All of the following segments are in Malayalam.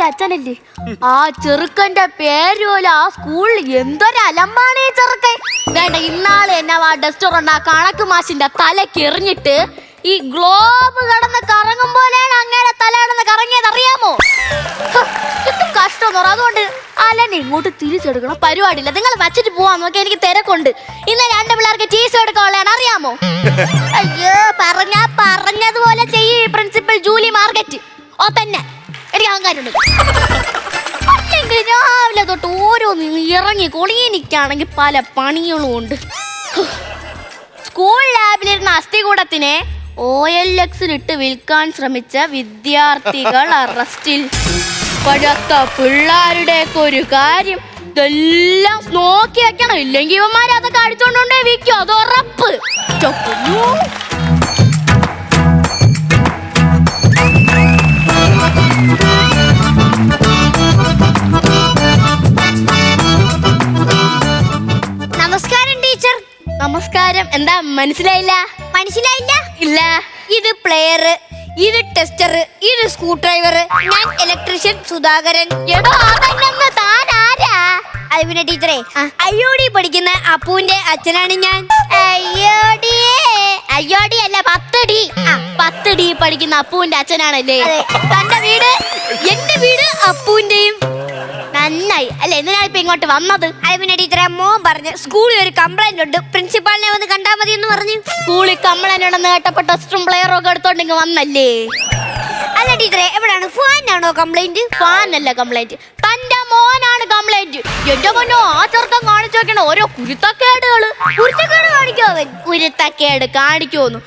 അപ്പൂന്റെ അച്ഛനല്ലേ? ആ ചെറുക്കന്റെ പേര് പോലെ ആ സ്കൂളിൽ എന്തൊരു അലമ്പാണ് ഈ ചെറുക്കൻ? വേണ്ട ഇന്നാൾ എന്നെ ആ ഡസ്റ്റോറണ്ട് ആ കണക്ക് മാഷിന്റെ തലക്ക് എറിഞ്ഞിട്ട് ഈ ഗ്ലോബ് കടന്ന് കറങ്ങും പോലെയാണ് അങ്ങയുടെ തല കടന്ന് കറങ്ങിയത് അറിയാമോ? കഷ്ടം അതുകൊണ്ട് അല്ലെന്നെ ഇങ്ങോട്ട് തിരിച്ചെടുക്കണം. പരിപാടിയില്ല. നിങ്ങൾ വച്ചിട്ട് പോവാൻ നോക്കി എനിക്ക് തിരക്കുണ്ട്. ഇന്ന് രണ്ട് പിള്ളേർക്ക് ടീസ് എടുക്കാനുള്ളതാണ് അറിയാമോ? അയ്യോ പറഞ്ഞ പറഞ്ഞതുപോലെ ചെയ്യ് പ്രിൻസിപ്പൽ ജൂലി മാർക്കറ്റ് ഓ തന്നെ. എനിക്ക് അഹങ്കാരമുണ്ട് അല്ലെങ്കിൽ രാവിലെ തൊട്ട് ഓരോന്ന് ഇറങ്ങി കൊളിയനിക്കാണെങ്കിൽ പല പണികളും ഉണ്ട്. സ്കൂൾ ലാബിലിരുന്ന അസ്ഥികൂടത്തിനെ ഒ എൽ എക്സിലിട്ട് വിൽക്കാൻ ശ്രമിച്ച വിദ്യാർത്ഥികൾ അറസ്റ്റിൽ. പഴത്ത പിള്ളേരുടെയൊക്കെ ഒരു കാര്യം ഇതെല്ലാം നോക്കി വെക്കണം. ഇല്ലെങ്കിൽ ഇവന്മാരെ അതൊക്കെ അടിച്ചോണ്ടോണ്ടേ വിൽക്കും. അത് ഉറപ്പ്. മനസ്സിലായില്ല? മനസ്സിലായില്ല. ഇല്ല. ഇത് പ്ലെയർ ഇത് ടെസ്റ്റർ ഇത് സ്ക്രൂ ഡ്രൈവർ ഞാൻ ഇലക്ട്രീഷ്യൻ സുധാകരൻ. അത് പിന്നെ ടീച്ചറെ അയ്യോടി പഠിക്കുന്ന അപ്പുവിന്റെ അച്ഛനാണ് ഞാൻ. അയ്യോടി. അയ്യോടി അല്ല പത്തടി. പത്തടി പഠിക്കുന്ന അപ്പുവിന്റെ അച്ഛനാണല്ലേ. തന്റെ വീട് എന്റെ വീട് അപ്പുവിന്റെയും നന്നായി. അല്ലെ എന്തിനാ ഇപ്പൊ ഇങ്ങോട്ട് വന്നത്? അത് പിന്നെ ടീച്ചറെ മോൻ പറഞ്ഞു സ്കൂളിൽ ഒരു കംപ്ലൈന്റ് ഉണ്ട്. പ്രിൻസിപ്പാളിനെ വന്ന് കണ്ടാ മതി എന്ന് പറഞ്ഞു. സ്കൂളിൽ കംപ്ലൈന്റ് ഉണ്ടെന്ന് കേട്ടപ്പോ ടെസ്റ്റും പ്ലെയറും ഒക്കെ എടുത്തോണ്ട് വന്നല്ലേ? അല്ല ടീച്ചറെ എവിടെയാണ്? ഫാനാണോ കംപ്ലൈന്റ് ഫാനല്ല കംപ്ലൈന്റ് തന്റെ മോനാണ് കംപ്ലൈന്റ് എന്റെ പൊന്നോ ആ ചെറുക്കം കാണിച്ചു വെക്കണ ഓരോ കുരുത്തക്കേടുകൾ. കുരുത്തക്കേട് കാണിക്കോ അവൻ? കുരുത്തക്കേട് കാണിക്കുമെന്നു.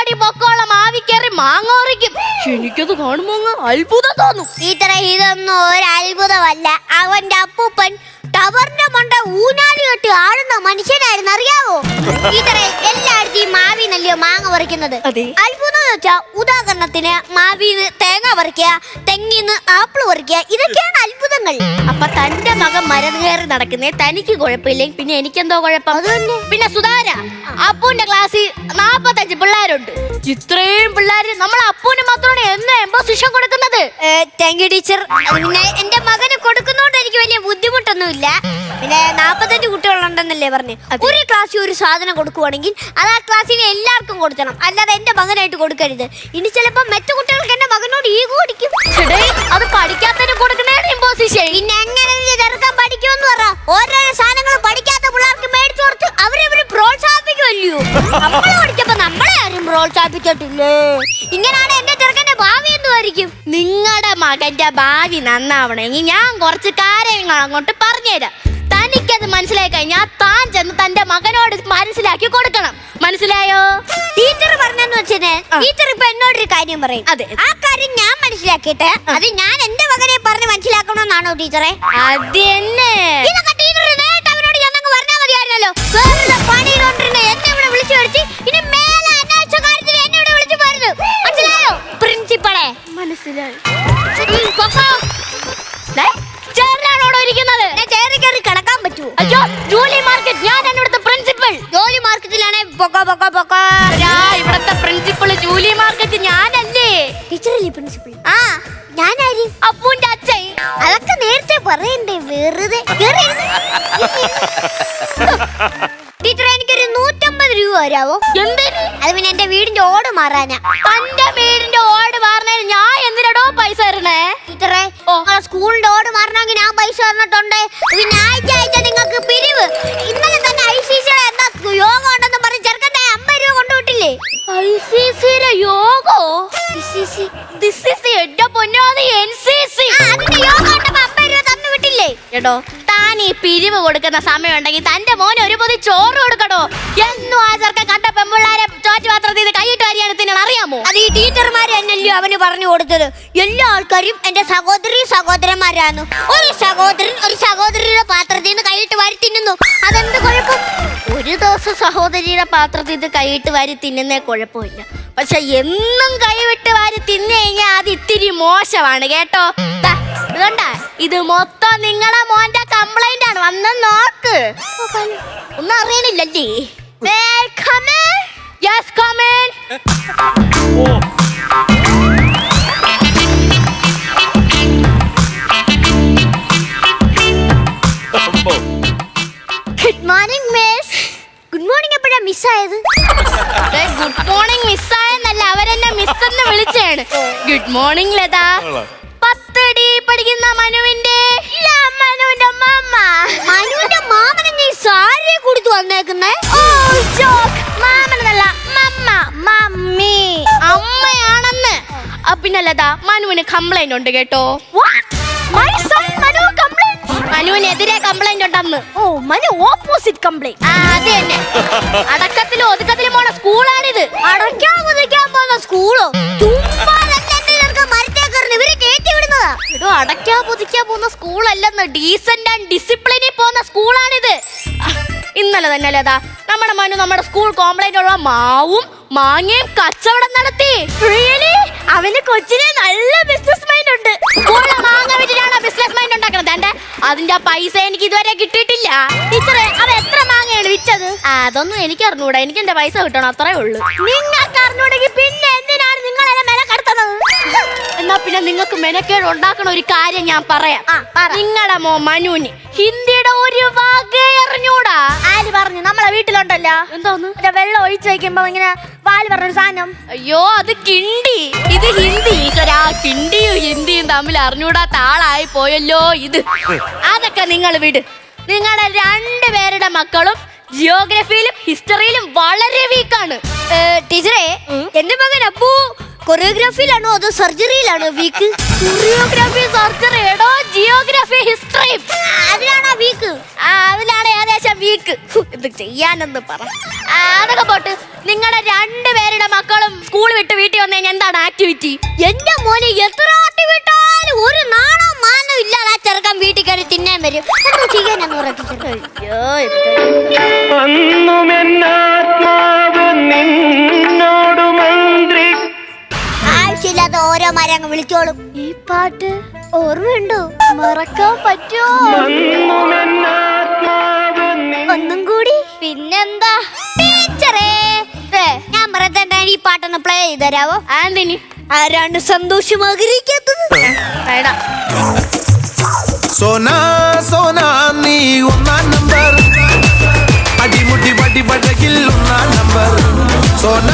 അടി പൊക്കോളം ആവിക്കേറി മാങ്ങോറിക്കും എനിക്കത് കാണുമ്പോ അങ്ങ് അത്ഭുതം തോന്നും. ടീച്ചറെ ഇതൊന്നും ഒരു അത്ഭുതമല്ല. അവന്റെ അപ്പൂപ്പൻ ടവറിന്റെ മണ്ട ഊനാലി കെട്ടി ആടുന്ന മനുഷ്യനായിരുന്നു അറിയാവോ? ടീച്ചറെ എല്ലായിടത്തും ഈ മാവി നല്ലയോ മാങ്ങ പറിക്കുന്നത്. അതെ. അത്ഭുതം എന്ന് വെച്ചാ ഉദാഹരണത്തിന് മാവിന്ന് തേങ്ങ പറിക്കുക തെങ്ങിന്ന് ആപ്പിൾ പറിക്കുക ഇതൊക്കെയാണ് അത്ഭുതങ്ങൾ. അപ്പൊ തന്റെ മകൻ മരം കയറി നടക്കുന്നേ തനിക്ക് കുഴപ്പമില്ലെങ്കിൽ പിന്നെ എനിക്കെന്തോ കുഴപ്പം? പിന്നെ സുധാര അപ്പൂന്റെ ക്ലാസ്സിൽ നാപ്പത്തഞ്ച് പിള്ളേരുണ്ട്. ഇത്രയും പിള്ളേര് നമ്മൾ അപ്പൂന് മാത്രമാണ് എന്ന് ശിക്ഷം കൊടുക്കുന്നത്. താങ്ക് യു ടീച്ചർ എന്റെ മകന് കൊടുക്കുന്നോണ്ട് എനിക്ക് വലിയ ബുദ്ധിമുട്ടൊന്നുമില്ല. പിന്നെ നാപ്പത്തഞ്ച് കുട്ടികളുണ്ടെന്നല്ലേ പറഞ്ഞു. ഒരു ക്ലാസ്സിൽ ഒരു സാധനം കൊടുക്കുവാണെങ്കിൽ അത് ആ ക്ലാസ്സിൽ എല്ലാവർക്കും കൊടുക്കണം. അല്ലാതെ എന്റെ മകനായിട്ട് കൊടുക്കരുത്. ഇനി ചിലപ്പോ മറ്റു കുട്ടികൾക്ക് എന്റെ മകനോട് ഈ കൂടിക്കും അത് പഠിക്കാത്തതിന് കൊടുക്കണേ ഇമ്പോസിഷൻ പിന്നെ എങ്ങനെ ചെറുക്കാൻ പഠിക്കുമെന്ന് പറ. ഓരോ സാധനങ്ങൾ പഠിക്കാത്ത പിള്ളേർക്ക് മേടിച്ചു കൊടുത്ത് അവരെ പ്രോത്സാഹിപ്പിക്കുമല്ലോ നമ്മളെ പഠിച്ചപ്പോ നമ്മളെ ആരും പ്രോത്സാഹിപ്പിച്ചിട്ടില്ലേ? മകന്റെ ഭാവി നന്നാവണമെങ്കിൽ ഞാൻ കുറച്ച് കാര്യങ്ങൾ അങ്ങോട്ട് പറഞ്ഞുതരാം. തനിക്കത് മനസ്സിലായി കഴിഞ്ഞാൽ താൻ ചെന്ന് തന്റെ മകനോട് മനസ്സിലാക്കി കൊടുക്കണം. മനസ്സിലായോ? ടീച്ചർ പറഞ്ഞെന്ന് വെച്ചത് ടീച്ചർ ഇപ്പൊ എന്നോട് ഒരു കാര്യം പറയും. അതെ. ആ കാര്യം ഞാൻ മനസ്സിലാക്കിയിട്ട് അത് ഞാൻ എന്റെ മകനെ പറഞ്ഞ് മനസ്സിലാക്കണമെന്നാണോ ടീച്ചറെ? അത് തന്നെ. ഇതൊക്കെ ടീച്ചർ നേരിട്ട് അവനോട് ഞാൻ പറഞ്ഞാൽ മതിയായിരുന്നല്ലോ. വേറെ പണിയിലോണ്ടിരുന്ന എന്നെ ഇവിടെ വിളിച്ചു വരുത്തി. ഇനി മനസ്സിലായി. ചേർന്നാണോടോ ഇരിക്കുന്നത്? ചേറി കയറി കിടക്കാൻ പറ്റുമോ അയ്യോ ജൂലി മാർക്കറ്റ്. ഞാൻ ഇവിടുത്തെ പ്രിൻസിപ്പൽ ജോലി മാർക്കറ്റിലാണെ പൊക്കോ പൊക്കോ പൊക്കോ. ഇവിടുത്തെ പ്രിൻസിപ്പൾ ജൂലി മാർക്കറ്റ് ഞാനല്ലേ? ടീച്ചറല്ലേ പ്രിൻസിപ്പൾ ആ ഞാനാരി? അപ്പൂന്റെ അച്ഛൻ. അതൊക്കെ നേരത്തെ പറയണ്ടേ വെറുതെ. കേറി രൂപ വരാവോ? എന്തിന് അത് പിന്നെ എന്റെ വീടിന്റെ ഓട് മാറാനാ. തന്റെ വീടിന്റെ ഓട് പറഞ്ഞതിന് ഞാൻ എന്തിനടോ പൈസ തരണേ? ടീച്ചറെ നിങ്ങളെ സ്കൂളിന്റെ ഓട് മാറണമെങ്കിൽ ഞാൻ പൈസ തന്നിട്ടുണ്ട്. പിന്നെ ആഴ്ച ആഴ്ച നിങ്ങൾക്ക് പിരിവ്. ഇന്നലെ തന്നെ ഐ സി സിയുടെ എന്താ യോഗ ഉണ്ടെന്ന് പറഞ്ഞ് ചെറുക്കന്റെ അമ്പത് രൂപ കൊണ്ടുവിട്ടില്ലേ? ഐ സി സിയുടെ യോഗോ? എന്റെ പൊന്നോ എൻ സി സി അതിന്റെ യോഗ ഉണ്ടപ്പോ അമ്പത് രൂപ തന്നു വിട്ടില്ലേ? ഈ പിരിവ് കൊടുക്കുന്ന സമയം ഉണ്ടെങ്കിൽ തന്റെ മോൻ ഒരു പൊതി ചോറ് കൊടുക്കണോ? എന്നും ആ കണ്ട പെമ്പിള്ളാരെ ചോറ്റ് പാത്രത്തിൽ കൈയിട്ട് വരികയാണ് അറിയാമോ? അത് ഈ ടീച്ചർമാർ എന്നല്ലോ അവന് പറഞ്ഞു കൊടുത്തത്. എല്ലാ ആൾക്കാരും എന്റെ സഹോദരി സഹോദരന്മാരാണ്. ഒരു സഹോദരൻ ഒരു സഹോദരിയുടെ പാത്രത്തിൽ നിന്ന് കൈയിട്ട് വരി തിന്നുന്നു. അതെന്ത് കുഴപ്പം? ഒരു ദിവസം സഹോദരിയുടെ പാത്രത്തിൽ ഇത് കൈയിട്ട് വാരി തിന്നുന്നേ കുഴപ്പമില്ല. പക്ഷെ എന്നും കൈവിട്ട് വാരി തിന്നു കഴിഞ്ഞാൽ അത് ഇത്തിരി മോശമാണ് കേട്ടോ. ദാ, ഇതുകൊണ്ടാ ഇത് മൊത്തം നിങ്ങളെ മോന്റെ കംപ്ലൈന്റ് ആണ്. വന്ന് നോക്ക് ഒന്നും അറിയണില്ലല്ലേ? Yes come in good morning miss good morning എപ്പോഴാ മിസ്സായത് ഗുഡ് മോർണിംഗ് മിസ്സായെന്നല്ല അവരെന്നെ മിസ് എന്ന് വിളിച്ചാണ് ഗുഡ് മോർണിംഗ് ലതാ. പത്തടി പഠിക്കുന്ന മനുവിന്റെ മനുവിന്റെ മമ്മ മനുവിന്റെ മാമനെ നീ സാരിയെ കൊടുത്തു വന്നേക്കുന്നേ? ഓ ജോക്ക്. മാമനല്ല മമ്മ മമ്മി. അമ്മയാണെന്ന്. മനുവിന് കംപ്ലൈന്റ് ഉണ്ട് കേട്ടോ. മനുവിനെതിരെ കംപ്ലൈന്റ് ഉണ്ടെന്ന്. ഓ മനു ഓപ്പോസിറ്റ് കംപ്ലൈന്റ് ആ അത് തന്നെ. അടക്കത്തിലും ഒതുക്കത്തിലും പോണ സ്കൂളാണിത് അടക്കാൻ പോകുന്ന സ്കൂളോ വിടുന്നതാ ഇടോ അടയ്ക്കാ പുതിക്കാ പോകുന്ന സ്കൂളല്ലെന്ന്. ഡീസന്റ് ആൻഡ് ഡിസിപ്ലിനിൽ പോകുന്ന സ്കൂളാണിത്. ഇന്നലെ തന്നെ ലതാ നമ്മുടെ മനു നമ്മുടെ സ്കൂൾ കോംപ്ലൈന്റ് ഉള്ള മാവും മാങ്ങയും കച്ചവടം നടത്തി. അവന് കൊച്ചിനെ നല്ല ബിസിനസ് മൈൻഡ് ഉണ്ട്. മാങ്ങ വിറ്റിട്ടാണ് ബിസിനസ് മൈൻഡ് ഉണ്ടാക്കണത്? എന്റെ അതിന്റെ പൈസ എനിക്ക് ഇതുവരെ കിട്ടിയിട്ടില്ല. ടീച്ചറെ അവ എത്ര മാങ്ങയാണ് വിറ്റത്? അതൊന്നും എനിക്ക് അറിഞ്ഞൂടാ എനിക്ക് എന്റെ പൈസ കിട്ടണം അത്രേ ഉള്ളൂ. നിങ്ങൾക്ക് നിങ്ങൾക്ക് മെനക്കേട് ഉണ്ടാക്കണ ഒരു കാര്യം ഞാൻ പറയാം. നിങ്ങളുടെ മോ മനുവിന് ഹിന്ദിയുടെ ഒരു വാക്ക് അറിഞ്ഞൂടാ? ആര് പറഞ്ഞു? നമ്മളെ വീട്ടിലുണ്ടല്ലോ. എന്തോന്ന് വെള്ളം ഒഴിച്ചു വെക്കുമ്പോ ഇങ്ങനെ വാൽ പറഞ്ഞൊരു സാധനം. അയ്യോ അത് കിണ്ടി. ഇത് ഹിന്ദി. ഈശ്വരാ കിണ്ടിയും ഹിന്ദിയും തമ്മിൽ അറിഞ്ഞൂടാത്ത ആളായി പോയല്ലോ ഇത്. അതൊക്കെ നിങ്ങൾ വിട്. നിങ്ങളുടെ രണ്ടുപേരുടെ മക്കളും ജിയോഗ്രഫിയിലും ഹിസ്റ്ററിയിലും വളരെ വീക്കാണ് ടീച്ചറേ എന്റെ മകൻ അപ്പു കൊറിയോഗ്രാഫിയിലാണോ അതോ സർജറിയിലാണോ വീക്ക്? Choreography surgery. എടോ ജിയോഗ്രാഫി ഹിസ്റ്ററി. അതിലാണോ വീക്ക്? അതിലാണ് ഏകദേശം വീക്ക്. ഇത് ചെയ്യാനെന്ന് പറ. ആ, അതൊക്കെ പോട്ട്. നിങ്ങളുടെ രണ്ടുപേരുടെ മക്കളും സ്കൂൾ വിട്ട് വീട്ടിൽ വന്നു കഴിഞ്ഞാൽ എന്താണ് ആക്ടിവിറ്റി എന്റെ മോനെ എത്ര ആട്ടി വിട്ടാലും ഒരു നാണോ മാനോ ഇല്ലാതെ ആ ചെറുക്കൻ വീട്ടിൽ കയറി തിന്നാൻ വരും. ചെയ്യാനെന്ന് പറയാ ടീച്ചർ അയ്യോ എന്ത് അങ്ങ് വിളിച്ചോളും. ഈ പാട്ട് ഓർമ്മയുണ്ടോ? മറക്കാൻ പറ്റോ അന്നുമെന്നാത്മാവ് നിൻ ഒന്നും കൂടി പിന്നെന്താ? ടീച്ചറേ ഞാൻ പറയത്തേണ്ട ഈ പാട്ടൊന്ന് പ്ലേ ചെയ്ത് തരാവോ? ആന്റണി ആരാണ് സന്തോഷം ആഗ്രഹിക്കാത്തത്? വേടാ സോന സോന നീ ഒന്നാം നമ്പർ. അടിമുടി വടി വഴകിൽ ഒന്നാം നമ്പർ. സോന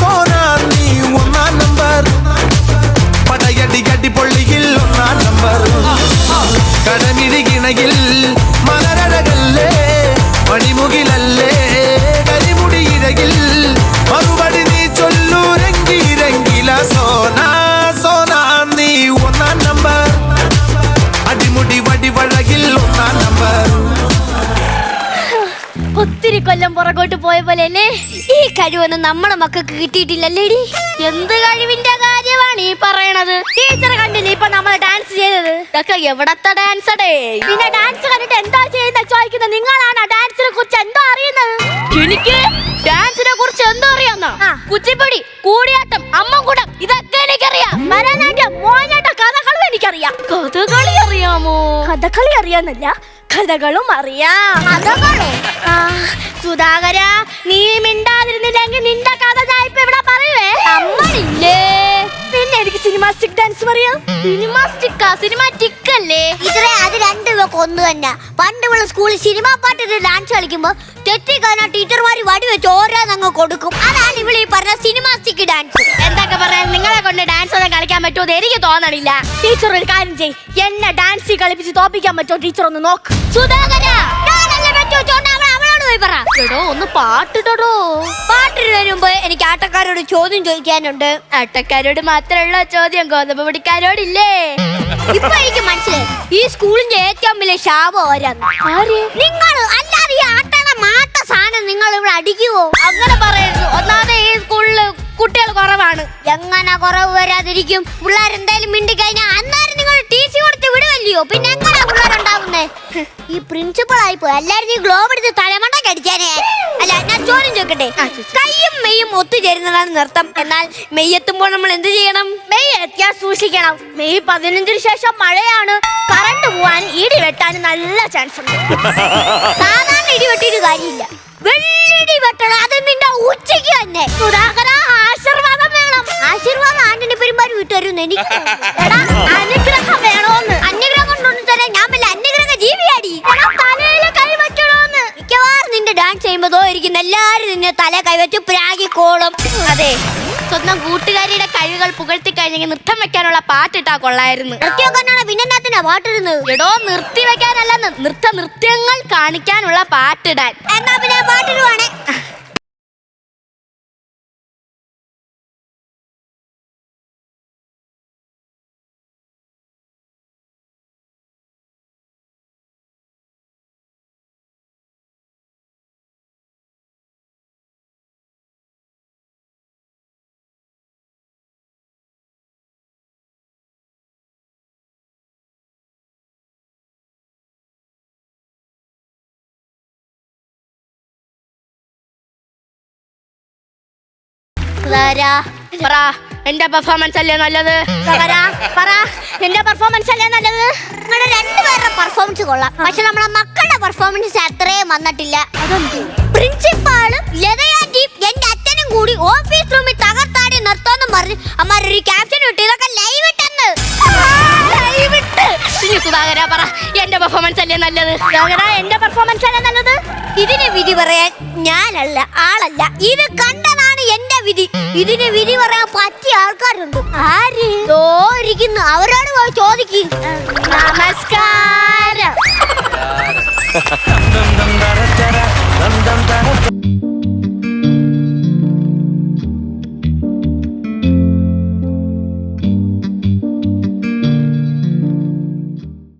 സോന നീ ഒന്നാം പടയടി പൊള്ളിയിൽ ഒന്നാം നമ്പർ. കടമിഴി കിണയിൽ മലരടകല്ലേ മണിമുകിലല്ലേ മറുപടി നീ നീ നമ്പർ. അടിമുടി നമ്പർ. ഒത്തിരി കൊല്ലം പുറകോട്ട് പോയ പോലെ അല്ലേ ഈ കഴിവൊന്നും നമ്മുടെ മക്കൾക്ക് കിട്ടിയിട്ടില്ലല്ലേടി? എന്ത് കഴിവിന്റെ കാര്യമാണ് ഈ പറയണത്? ടീച്ചർ കണ്ടില്ല ഇപ്പൊ നമ്മൾ ഡാൻസ് ചെയ്തത്? ഇതൊക്കെ എവിടത്തെ അടേ പിന്നെ ഡാൻസ് കണ്ടിട്ട് എന്താ ചെയ്യുന്ന ചോദിക്കുന്നത്? നിങ്ങളാണ് ഡാൻസിനെ കുറിച്ച് എന്തോ അറിയുന്നത്? എനിക്ക് ഡാൻസിനെ കുറിച്ച് എന്തോ അറിയാന്നോ കുച്ചിപ്പൊടി കൂടിയാട്ടം കൂടിയാട്ടം കൂടം ഇതൊക്കെ എനിക്കറിയാം. ഭരതനാട്യം മോഹിനിയാട്ടം കഥകളും എനിക്കറിയാം. കഥകളി അറിയാമോ? കഥകളി അറിയാന്നല്ല കഥകളും അറിയാം. കഥകളോ? സുധാകര നീ മിണ്ടാതിരുന്നില്ലെങ്കിൽ നിന്റെ കഥ ഞാൻ ഇപ്പൊ ഇവിടെ പറയുവേ നമ്മളില്ലേ പിന്നെ എനിക്ക് സിനിമാസ്റ്റിക് ഡാൻസ് അറിയാം സിനിമാസ്റ്റിക്ക സിനിമാറ്റിക് അല്ലേ? ഇത്രേ അത് രണ്ടു പേർക്ക് ഒന്ന് തന്നെ. പണ്ട് സ്കൂളിൽ സിനിമാ പാട്ടിട്ട് ഡാൻസ് കളിക്കുമ്പോ തെറ്റിക്കാനാ ടീച്ചർമാര് വടി വെച്ച് ഓരോന്നങ്ങ് കൊടുക്കും. അതാണ് ഇവിടെ ഈ പറഞ്ഞ സിനിമാസ്റ്റിക് ഡാൻസ് എന്തൊക്കെ പറയാൻ നിങ്ങളെ കൊണ്ട് ഡാൻസ് ഒന്നും കളിക്കാൻ പറ്റുമോ എനിക്ക് തോന്നണില്ല. ടീച്ചർ ഒരു കാര്യം ചെയ് എന്നെ ഡാൻസ് കളിപ്പിച്ച് തോപ്പിക്കാൻ പറ്റുമോ? ടീച്ചർ ഒന്ന് നോക്ക്. സുധാകര! ഞാനല്ലേ അവൾ അവളോട് പോയി പറ. എടോ ഒന്ന് പാട്ടിടടോ പാട്ടിടുന്നതിന് മുമ്പ് എനിക്ക് ആട്ടക്കാരോട് ചോദ്യം ചോദിക്കാനുണ്ട്. ആട്ടക്കാരോട് മാത്രമുള്ള ചോദ്യം ഗോതമ്പ് പിടിക്കാരോടില്ലേ? ഇപ്പൊ എനിക്ക് മനസ്സിലായി. ഈ സ്കൂളിന്റെ ഏറ്റവും വലിയ ശാപം നിങ്ങൾ അല്ലാതെ ഈ മാട്ട സാധനം നിങ്ങൾ ഇവിടെ അടിക്കുവോ? അങ്ങനെ പറയുന്നു. ഒന്നാമത് ഈ സ്കൂളിൽ കുട്ടികൾ കുറവാണ്. എങ്ങനെ കുറവ് വരാതിരിക്കും? പിള്ളേർ എന്തായാലും മിണ്ടി കഴിഞ്ഞാൽ അന്നേരം നിങ്ങൾ ടി സി കൊടുത്ത് വിടുവല്ലയോ? പിന്നെ എങ്ങനെ ഈ പ്രിൻസിപ്പൾ ആയി പോയി എല്ലാരും ഈ ഗ്ലോബ് എടുത്ത് തലമണ്ടൊക്കെ അടിച്ചാനേ. അല്ല ഞാൻ ചോദ്യം ചോദിക്കട്ടെ? കയ്യും മെയ്യും ഒത്തുചേരുന്നതാണ് നൃത്തം. എന്നാൽ മെയ് എത്തുമ്പോൾ നമ്മൾ എന്ത് ചെയ്യണം? മെയ് എത്തിയാൽ സൂക്ഷിക്കണം. മെയ് പതിനഞ്ചിന് ശേഷം മഴയാണ്. കറണ്ട് പോവാൻ ഇടി വെട്ടാൻ നല്ല ചാൻസ് ഉണ്ട്. സാധാരണ ഇടി വെട്ടിയിട്ട് കാര്യമില്ല. വെള്ളിടി വെട്ടണം. അത് നിന്റെ ഉച്ചയ്ക്ക് തന്നെ. സുധാകര ആശീർവാദം വേണം. ആശീർവാദം ആന്റണി പെരുമാറി വിട്ടുവരുന്നു എനിക്ക് എടാ, എല്ലാരും നിന്നെ തല കൈവച്ച് പ്രാഗിക്കോളും. അതെ സ്വന്തം കൂട്ടുകാരിയുടെ കഴിവുകൾ പുകഴ്ത്തി കഴിഞ്ഞെങ്കിൽ നൃത്തം വെക്കാനുള്ള പാട്ടിട്ടാ കൊള്ളായിരുന്നു. പിന്നെന്നാത്തിനാ പാട്ടിരുന്നത് എടോ നിർത്തി വെക്കാനല്ല നൃത്ത നൃത്യങ്ങൾ കാണിക്കാനുള്ള പാട്ടിടാൻ. എന്നാ പിന്നെ പാട്ടിടുവാണേ? പറ. എന്റെ പെർഫോമൻസ് അല്ലേ നല്ലത്? പറ. പറ. എന്റെ പെർഫോമൻസ് അല്ലേ നല്ലത്? നിങ്ങളുടെ രണ്ടുപേരുടെ പെർഫോമൻസ് കൊള്ളാം. പക്ഷെ നമ്മുടെ മക്കളുടെ പെർഫോമൻസ് അത്രയും വന്നിട്ടില്ല. പ്രിൻസിപ്പാളും ലതയാന്റിയും എന്റെ അച്ഛനും കൂടി ഓഫീസ് റൂമിൽ തകർത്താടി നിർത്തോന്നും പറഞ്ഞ് അമ്മാരൊരു ക്യാപ്ഷൻ ഇട്ട്. ഇതൊക്കെ ലൈവ് ഇട്ടെന്ന് ലൈവ് ഇട്ട്. ഇനി സുധാകര പറ. എന്റെ പെർഫോമൻസ് അല്ലേ നല്ലത്? സുധാകര, എന്റെ പെർഫോമൻസ് അല്ലേ നല്ലത്? ഇതിന് വിധി പറയാൻ ഞാനല്ല ആളല്ല. ഇത് കണ്ടതാണ് എന്റെ ഇതിന് വിധി പറയാൻ പറ്റിയ ആൾക്കാരുണ്ട്. ആര്? ചോദിക്കുന്നു അവരോട് പോയി ചോദിക്കി. നമസ്കാരം.